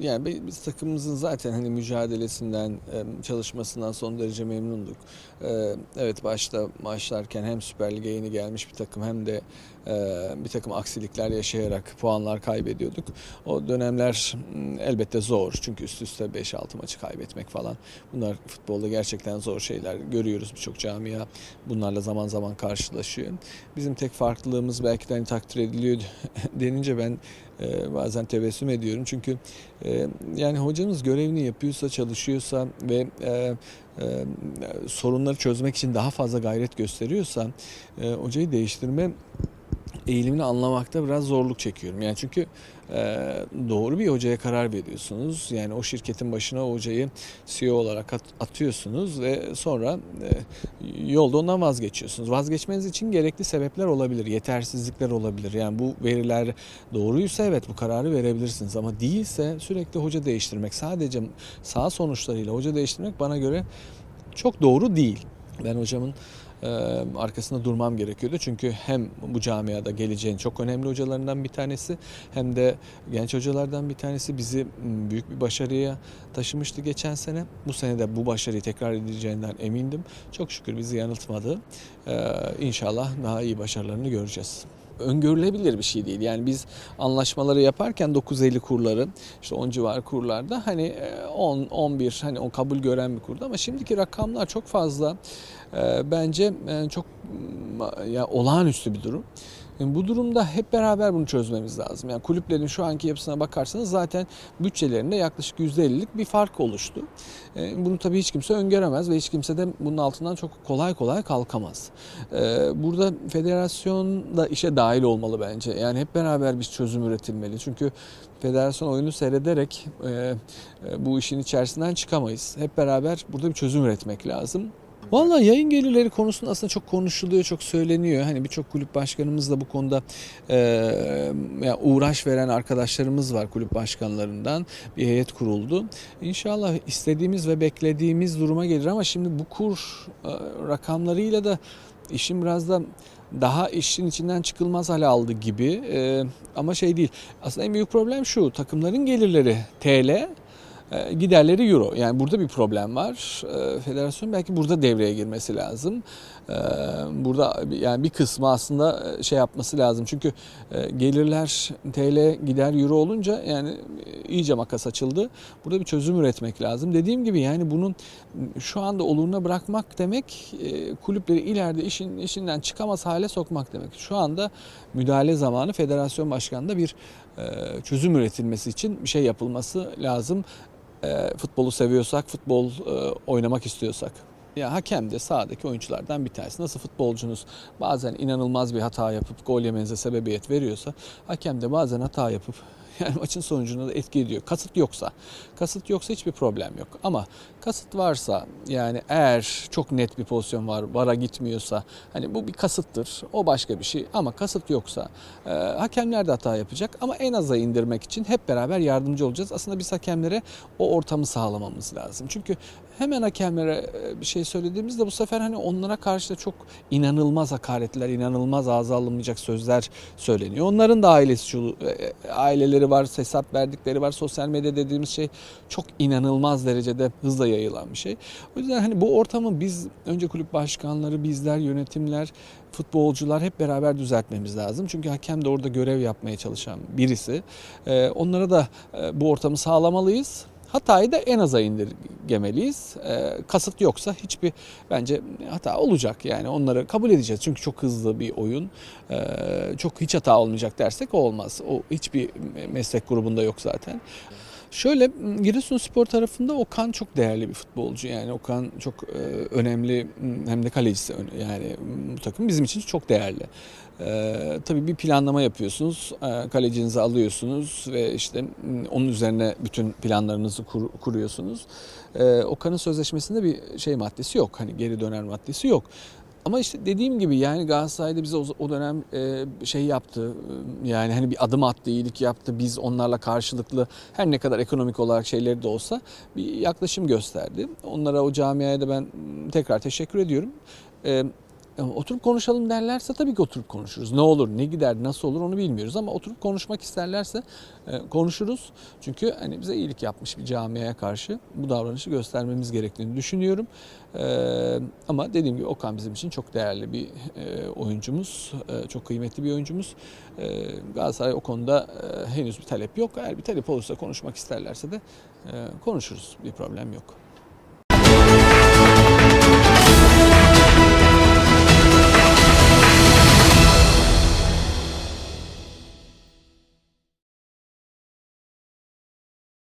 yani bi- biz takımımızın zaten hani mücadelesinden, çalışmasından son derece memnunduk. Evet başta başlarken hem Süper Lig'e yeni gelmiş bir takım hem de bir takım aksilikler yaşayarak puanlar kaybediyorduk. O dönemler m, elbette zor çünkü üst üste 5-6 maçı kaybetmek falan bunlar futbolda gerçekten zor şeyler. Görüyoruz birçok camia bunlarla zaman zaman karşılaşıyor. Bizim tek farklılığımız belki de hani takdir ediliyor denince ben e, bazen tebessüm ediyorum. Çünkü e, yani hocamız görevini yapıyorsa, çalışıyorsa ve e, e, sorunları çözmek için daha fazla gayret gösteriyorsa hocayı değiştirme eğilimini anlamakta biraz zorluk çekiyorum. Yani çünkü e, doğru bir hocaya karar veriyorsunuz. Yani o şirketin başına o hocayı CEO olarak at- atıyorsunuz ve sonra e, yolda ondan vazgeçiyorsunuz. Vazgeçmeniz için gerekli sebepler olabilir, yetersizlikler olabilir. Yani bu veriler doğruysa evet bu kararı verebilirsiniz ama değilse sürekli hoca değiştirmek, sadece sağ sonuçlarıyla hoca değiştirmek bana göre çok doğru değil. Ben hocamın arkasında durmam gerekiyordu. Çünkü hem bu camiada geleceğin çok önemli hocalarından bir tanesi hem de genç hocalardan bir tanesi bizi büyük bir başarıya taşımıştı geçen sene. Bu sene de bu başarıyı tekrar edeceğinden emindim. Çok şükür bizi yanıltmadı. İnşallah daha iyi başarılarını göreceğiz öngörülebilir bir şey değil. Yani biz anlaşmaları yaparken 950 kurları işte 10 civar kurlarda hani e, 10 11 hani o kabul gören bir kurdu ama şimdiki rakamlar çok fazla e, bence e, çok ya olağanüstü bir durum. Yani bu durumda hep beraber bunu çözmemiz lazım. Yani kulüplerin şu anki yapısına bakarsanız zaten bütçelerinde yaklaşık %50'lik bir fark oluştu. E, Bunu tabii hiç kimse öngöremez ve hiç kimse de bunun altından çok kolay kolay kalkamaz. E, Burada federasyon da işe dahil olmalı bence. Yani hep beraber bir çözüm üretilmeli. Çünkü federasyon oyunu seyrederek e, bu işin içerisinden çıkamayız. Hep beraber burada bir çözüm üretmek lazım. Vallahi yayın gelirleri konusunda aslında çok konuşuluyor, çok söyleniyor. Hani birçok kulüp başkanımız da bu konuda e, ya uğraş veren arkadaşlarımız var kulüp başkanlarından. Bir heyet kuruldu. İnşallah istediğimiz ve beklediğimiz duruma gelir ama şimdi bu kur e, rakamlarıyla da işin biraz da daha işin içinden çıkılmaz hale aldı gibi. E, ama şey değil. Aslında en büyük problem şu. Takımların gelirleri TL, giderleri euro. Yani burada bir problem var. E, Federasyon belki burada devreye girmesi lazım. E, Burada yani bir kısmı aslında e, şey yapması lazım. Çünkü e, gelirler TL gider euro olunca yani e, iyice makas açıldı. Burada bir çözüm üretmek lazım. Dediğim gibi yani bunun şu anda oluruna bırakmak demek e, kulüpleri ileride işin işinden çıkamaz hale sokmak demek. Şu anda müdahale zamanı federasyon başkanında bir e, çözüm üretilmesi için bir şey yapılması lazım e, futbolu seviyorsak, futbol e, oynamak istiyorsak. Ya hakem de sahadaki oyunculardan bir tanesi. Nasıl futbolcunuz bazen inanılmaz bir hata yapıp gol yemenize sebebiyet veriyorsa hakem de bazen hata yapıp yani maçın sonucuna da etki ediyor. Kasıt yoksa. Kasıt yoksa hiçbir problem yok. Ama kasıt varsa yani eğer çok net bir pozisyon var, vara gitmiyorsa hani bu bir kasıttır. O başka bir şey ama kasıt yoksa e, hakemler de hata yapacak ama en aza indirmek için hep beraber yardımcı olacağız. Aslında biz hakemlere o ortamı sağlamamız lazım. Çünkü hemen hakemlere e, bir şey söylediğimizde bu sefer hani onlara karşı da çok inanılmaz hakaretler, inanılmaz ağza alınmayacak sözler söyleniyor. Onların da ailesi şu, aileleri var, hesap verdikleri var. Sosyal medya dediğimiz şey çok inanılmaz derecede hızla yayılan bir şey. O yüzden hani bu ortamı biz önce kulüp başkanları, bizler, yönetimler, futbolcular hep beraber düzeltmemiz lazım. Çünkü hakem de orada görev yapmaya çalışan birisi. E, Onlara da e, bu ortamı sağlamalıyız. Hatayı da en aza indirgemeliyiz. E, kasıt yoksa hiçbir bence hata olacak yani onları kabul edeceğiz. Çünkü çok hızlı bir oyun. E, çok hiç hata olmayacak dersek olmaz. O hiçbir meslek grubunda yok zaten. Şöyle Giresunspor tarafında Okan çok değerli bir futbolcu. Yani Okan çok e, önemli hem de kalecisi yani bu takım bizim için çok değerli. Ee, tabii bir planlama yapıyorsunuz, ee, kalecinizi alıyorsunuz ve işte onun üzerine bütün planlarınızı kur- kuruyorsunuz. Ee, Okan'ın sözleşmesinde bir şey maddesi yok, hani geri döner maddesi yok. Ama işte dediğim gibi yani Galatasaray'da bize o, dönem e, şey yaptı. e, Yani hani bir adım attı, iyilik yaptı. Biz onlarla karşılıklı her ne kadar ekonomik olarak şeyleri de olsa bir yaklaşım gösterdi. Onlara o camiaya da ben tekrar teşekkür ediyorum. E, oturup konuşalım derlerse tabii ki oturup konuşuruz. Ne olur, ne gider, nasıl olur onu bilmiyoruz ama oturup konuşmak isterlerse e, konuşuruz. Çünkü hani bize iyilik yapmış bir camiaya karşı bu davranışı göstermemiz gerektiğini düşünüyorum. E, ama dediğim gibi Okan bizim için çok değerli bir oyuncumuz, çok kıymetli bir oyuncumuz. Galatasaray o konuda henüz bir talep yok. Eğer bir talep olursa konuşmak isterlerse de konuşuruz. Bir problem yok.